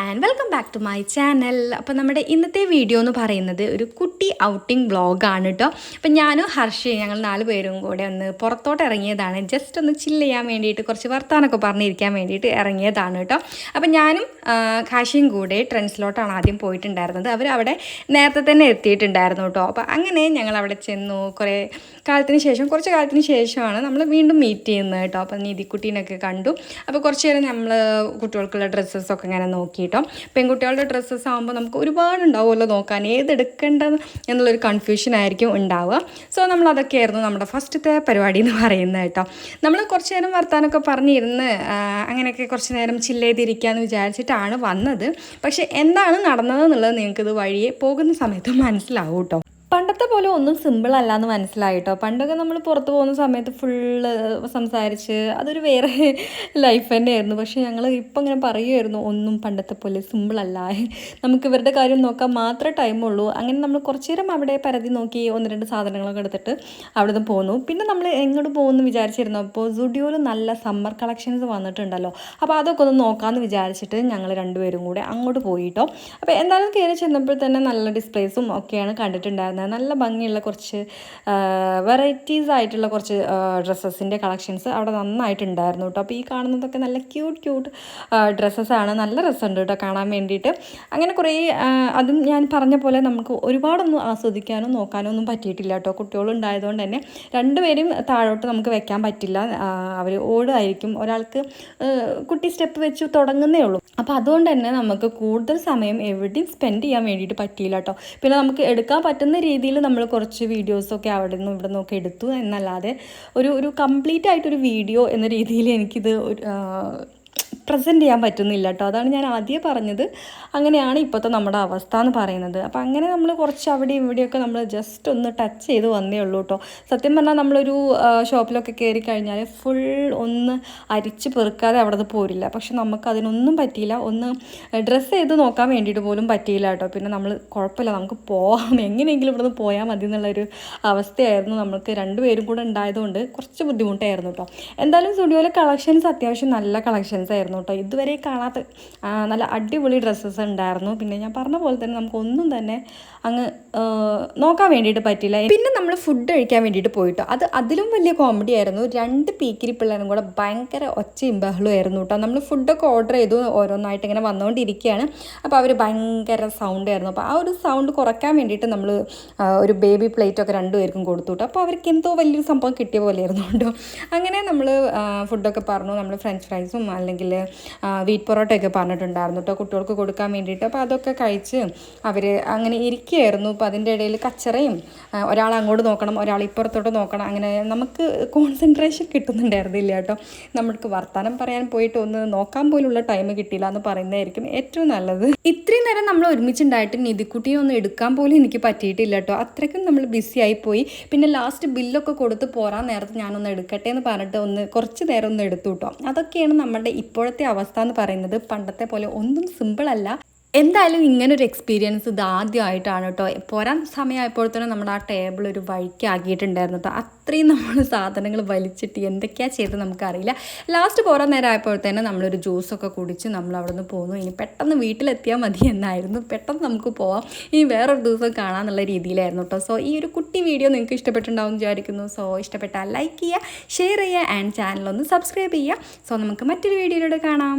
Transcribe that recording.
And welcome back to my channel അപ്പോൾ നമ്മുടെ ഇന്നത്തെ വീഡിയോ എന്ന് പറയുന്നത് ഒരു കുട്ടി ഔട്ടിംഗ് വ്ളോഗാണ് കേട്ടോ അപ്പം ഞാനും ഹർഷയും ഞങ്ങൾ നാല് പേരും കൂടെ ഒന്ന് പുറത്തോട്ട് ഇറങ്ങിയതാണ്. ജസ്റ്റ് ഒന്ന് ചില്ല് ചെയ്യാൻ വേണ്ടിയിട്ട് കുറച്ച് വർത്താനൊക്കെ പറഞ്ഞിരിക്കാൻ വേണ്ടിയിട്ട് ഇറങ്ങിയതാണ് കേട്ടോ അപ്പം ഞാനും കാശിയും കൂടെ ട്രെൻസിലോട്ടാണ് ആദ്യം പോയിട്ടുണ്ടായിരുന്നത്. അവർ അവിടെ നേരത്തെ തന്നെ എത്തിയിട്ടുണ്ടായിരുന്നു കേട്ടോ അപ്പോൾ അങ്ങനെ ഞങ്ങൾ അവിടെ ചെന്നു. കുറേ കാലത്തിന് ശേഷം കുറച്ച് കാലത്തിന് ശേഷമാണ് നമ്മൾ വീണ്ടും മീറ്റ് ചെയ്യുന്നത് കേട്ടോ അപ്പം നീതിക്കുട്ടീനൊക്കെ കണ്ടു. അപ്പോൾ കുറച്ച് നേരം നമ്മൾ കുട്ടികൾക്കുള്ള ഡ്രസ്സസൊക്കെ ഇങ്ങനെ നോക്കിയിട്ടോ പെൺകുട്ടികളുടെ ഡ്രസ്സസ് ആകുമ്പോൾ നമുക്ക് ഒരുപാട് ഉണ്ടാവുമല്ലോ നോക്കാൻ ഏതെടുക്കേണ്ടത് എന്നുള്ളൊരു കൺഫ്യൂഷൻ ആയിരിക്കും ഉണ്ടാവുക. സോ നമ്മൾ അതൊക്കെയായിരുന്നു നമ്മുടെ ഫസ്റ്റത്തെ പരിപാടി എന്ന് പറയുന്നത് കേട്ടോ. നമ്മൾ കുറച്ച് നേരം വർത്താനമൊക്കെ പറഞ്ഞിരുന്ന് അങ്ങനെയൊക്കെ കുറച്ച് നേരം ചില്ല് ചെയ്തിരിക്കാമെന്ന് വിചാരിച്ചിട്ടാണ് വന്നത്. പക്ഷേ എന്താണ് നടന്നതെന്നുള്ളത് നിങ്ങൾക്കിത് വഴിയെ പോകുന്ന സമയത്ത് മനസ്സിലാവും കേട്ടോ. പണ്ടത്തെ പോലെ ഒന്നും സിമ്പിൾ അല്ല എന്ന് മനസ്സിലായിട്ടോ. പണ്ടൊക്കെ നമ്മൾ പുറത്ത് പോകുന്ന സമയത്ത് ഫുള്ള് സംസാരിച്ച് അതൊരു വേറെ ലൈഫ് തന്നെയായിരുന്നു. പക്ഷേ ഞങ്ങൾ ഇപ്പം ഇങ്ങനെ പറയുമായിരുന്നു ഒന്നും പണ്ടത്തെ പോലെ സിമ്പിൾ അല്ല. നമുക്ക് ഇവരുടെ കാര്യം നോക്കാൻ മാത്രമേ ടൈമുള്ളൂ അങ്ങനെ നമ്മൾ കുറച്ച് നേരം അവിടെ പരതി നോക്കി ഒന്ന് രണ്ട് സാധനങ്ങളൊക്കെ എടുത്തിട്ട് അവിടെ നിന്ന് പോന്നു. പിന്നെ നമ്മൾ എങ്ങോട്ട് പോകുമെന്ന് വിചാരിച്ചിരുന്നു? അപ്പോൾ സുഡിയോയിൽ നല്ല സമ്മർ കളക്ഷൻസ് വന്നിട്ടുണ്ടല്ലോ. അപ്പോൾ അതൊക്കെ ഒന്ന് നോക്കാമെന്ന് വിചാരിച്ചിട്ട് ഞങ്ങൾ രണ്ടുപേരും കൂടെ അങ്ങോട്ട് പോയിട്ടോ. അപ്പോൾ എന്തായാലും കയറി ചെന്നപ്പോൾ തന്നെ നല്ല ഡിസ്പ്ലേസും ഒക്കെയാണ് കണ്ടിട്ടുണ്ടായിരുന്നത് നല്ല ഭംഗിയുള്ള കുറച്ച് വെറൈറ്റീസ് ആയിട്ടുള്ള കുറച്ച് ഡ്രസ്സസിന്റെ കളക്ഷൻസ് അവിടെ നന്നായിട്ടുണ്ടായിരുന്നു കേട്ടോ. അപ്പോൾ ഈ കാണുന്നതൊക്കെ നല്ല ക്യൂട്ട് ക്യൂട്ട് ഡ്രസ്സസ്സാണ് നല്ല രസമുണ്ട് കേട്ടോ കാണാൻ വേണ്ടിയിട്ട്. അങ്ങനെ കുറേ അതും ഞാൻ പറഞ്ഞ പോലെ നമുക്ക് ഒരുപാടൊന്നും ആസ്വദിക്കാനോ നോക്കാനോ ഒന്നും പറ്റിയിട്ടില്ല കേട്ടോ. കുട്ടികളുണ്ടായതുകൊണ്ട് തന്നെ രണ്ടുപേരും താഴോട്ട് നമുക്ക് വെക്കാൻ പറ്റില്ല. അവർ ഓടായിരിക്കും ഒരാൾക്ക് കുട്ടി സ്റ്റെപ്പ് വെച്ച് തുടങ്ങുന്നേ ഉള്ളൂ. അപ്പോൾ അതുകൊണ്ട് തന്നെ നമുക്ക് കൂടുതൽ സമയം എവിടെയും സ്പെൻഡ് ചെയ്യാൻ വേണ്ടിയിട്ട് പറ്റിയില്ല കേട്ടോ. പിന്നെ നമുക്ക് എടുക്കാൻ പറ്റുന്ന രീതിയിൽ നമ്മൾ കുറച്ച് വീഡിയോസൊക്കെ അവിടെ നിന്നും ഇവിടെ നിന്നൊക്കെ എടുത്തു എന്നല്ലാതെ ഒരു ഒരു കംപ്ലീറ്റ് ആയിട്ടൊരു വീഡിയോ എന്ന രീതിയിൽ എനിക്കിത് പ്രസന്റ് ചെയ്യാൻ പറ്റുന്നില്ല കേട്ടോ അതാണ് ഞാൻ ആദ്യം പറഞ്ഞത്. അങ്ങനെയാണ് ഇപ്പോഴത്തെ നമ്മുടെ അവസ്ഥ എന്ന് പറയുന്നത്. അപ്പോൾ അങ്ങനെ നമ്മൾ കുറച്ച് അവിടെ ഇവിടെയൊക്കെ നമ്മൾ ജസ്റ്റ് ഒന്ന് ടച്ച് ചെയ്ത് വന്നേ ഉള്ളൂ കേട്ടോ സത്യം പറഞ്ഞാൽ നമ്മളൊരു ഷോപ്പിലൊക്കെ കയറി കഴിഞ്ഞാൽ ഫുൾ ഒന്ന് അരിച്ച് പെറുക്കാതെ അവിടെ പോരില്ല. പക്ഷെ നമുക്ക് അതിനൊന്നും പറ്റിയില്ല. ഒന്ന് ഡ്രസ്സ് ചെയ്ത് നോക്കാൻ വേണ്ടിയിട്ട് പോലും പറ്റിയില്ല കേട്ടോ പിന്നെ നമ്മൾ കുഴപ്പമില്ല. നമുക്ക് പോവാം. എങ്ങനെയെങ്കിലും ഇവിടുന്ന് പോയാൽ മതി എന്നുള്ളൊരു അവസ്ഥയായിരുന്നു നമുക്ക് രണ്ടുപേരും കൂടെ ഉണ്ടായതുകൊണ്ട് കുറച്ച് ബുദ്ധിമുട്ടായിരുന്നു കേട്ടോ എന്തായാലും സ്റ്റുഡിയോയിലെ കളക്ഷൻസ് അത്യാവശ്യം നല്ല കളക്ഷൻസ് ആയിരുന്നു. കേട്ടോ. ഇതുവരെ കാണാത്ത നല്ല അടിപൊളി ഡ്രസ്സസ് ഉണ്ടായിരുന്നു. പിന്നെ ഞാൻ പറഞ്ഞ പോലെ തന്നെ നമുക്കൊന്നും തന്നെ അങ്ങ് നോക്കാൻ വേണ്ടിയിട്ട് പറ്റില്ല. പിന്നെ നമ്മൾ ഫുഡ് കഴിക്കാൻ വേണ്ടിയിട്ട് പോയിട്ടോ. അത് അതിലും വലിയ കോമഡി ആയിരുന്നു. രണ്ട് പീക്കിരി പിള്ളേരും കൂടെ ഭയങ്കര ഒച്ചയും ആയിരുന്നു കേട്ടോ. നമ്മൾ ഫുഡൊക്കെ ഓർഡർ ചെയ്തു ഓരോന്നായിട്ട് ഇങ്ങനെ വന്നുകൊണ്ടിരിക്കുകയാണ് അപ്പോൾ അവർ ഭയങ്കര സൗണ്ട് ആയിരുന്നു. അപ്പോൾ ആ ഒരു സൗണ്ട് കുറയ്ക്കാൻ വേണ്ടിയിട്ട് നമ്മൾ ഒരു ബേബി പ്ലേറ്റൊക്കെ രണ്ടുപേർക്കും കൊടുത്തു കേട്ടോ. അപ്പോൾ അവർക്ക് എന്തോ വലിയൊരു സംഭവം കിട്ടിയ പോലെ ആയിരുന്നു കേട്ടോ. അങ്ങനെ നമ്മൾ ഫുഡൊക്കെ പറഞ്ഞു. നമ്മൾ ഫ്രഞ്ച് ഫ്രൈസും അല്ലെങ്കിൽ വീറ്റ് പൊറോട്ടയൊക്കെ പറഞ്ഞിട്ടുണ്ടായിരുന്നു കേട്ടോ കുട്ടികൾക്ക് കൊടുക്കാൻ വേണ്ടിയിട്ട്. അപ്പോൾ അതൊക്കെ കഴിച്ച് അവർ അങ്ങനെ ഇരിക്കുകയായിരുന്നു. അപ്പോൾ അതിന്റെ ഇടയിൽ കച്ചറയും ഒരാൾ അങ്ങോട്ട് നോക്കണം ഒരാൾ ഇപ്പുറത്തോട്ട് നോക്കണം അങ്ങനെ നമുക്ക് കോൺസെൻട്രേഷൻ കിട്ടുന്നുണ്ടായിരുന്നില്ല കേട്ടോ നമ്മൾക്ക് വർത്തമാനം പറയാൻ പോയിട്ട് ഒന്ന് നോക്കാൻ പോലുള്ള ടൈം കിട്ടിയില്ല എന്ന് പറയുന്നതായിരിക്കും ഏറ്റവും നല്ലത്. ഇത്രയും നേരം നമ്മൾ ഒരുമിച്ചുണ്ടായിട്ട് നിധിക്കുട്ടിയെ ഒന്ന് എടുക്കാൻ പോലും എനിക്ക് പറ്റിയിട്ടില്ല കേട്ടോ അത്രയ്ക്കും നമ്മൾ ബിസി ആയിപ്പോയി. പോയി പിന്നെ ലാസ്റ്റ് ബില്ലൊക്കെ കൊടുത്ത് പോരാൻ നേരത്ത് ഞാനൊന്ന് എടുക്കട്ടെ എന്ന് പറഞ്ഞിട്ട് ഒന്ന് കുറച്ച് നേരം ഒന്ന് എടുത്തു കേട്ടോ അതൊക്കെയാണ് നമ്മുടെ ഇപ്പോഴത്തെ അവസ്ഥ എന്ന് പറയുന്നത് പണ്ടത്തെ പോലെ ഒന്നും സിമ്പിൾ അല്ല. എന്തായാലും ഇങ്ങനൊരു എക്സ്പീരിയൻസ് ഇത് ആദ്യമായിട്ടാണ് കേട്ടോ പോരാൻ സമയമായപ്പോഴത്തേനും നമ്മുടെ ആ ടേബിൾ ഒരു വഴിക്കാക്കിയിട്ടുണ്ടായിരുന്നു കേട്ടോ അത്രയും നമ്മൾ സാധനങ്ങൾ വലിച്ചിട്ട് എന്തൊക്കെയാണ് ചെയ്തത് നമുക്കറിയില്ല. ലാസ്റ്റ് പോരാൻ നേരം ആയപ്പോഴത്തേനും നമ്മളൊരു ജ്യൂസൊക്കെ കുടിച്ച് നമ്മൾ അവിടെ നിന്ന് പോന്നു. ഇനി പെട്ടെന്ന് വീട്ടിലെത്തിയാൽ മതി എന്നായിരുന്നു. പെട്ടെന്ന് നമുക്ക് പോവാം. ഇനി വേറൊരു ദിവസം കാണാമെന്നുള്ള രീതിയിലായിരുന്നു കേട്ടോ സോ ഈ ഒരു കുട്ടി വീഡിയോ നിങ്ങൾക്ക് ഇഷ്ടപ്പെട്ടിട്ടുണ്ടാവും വിചാരിക്കുന്നു. സോ ഇഷ്ടപ്പെട്ടാൽ ലൈക്ക് ചെയ്യുക ഷെയർ ചെയ്യുക ആൻഡ് ചാനലൊന്ന് സബ്സ്ക്രൈബ് ചെയ്യുക. സോ നമുക്ക് മറ്റൊരു വീഡിയോയിലൂടെ കാണാം.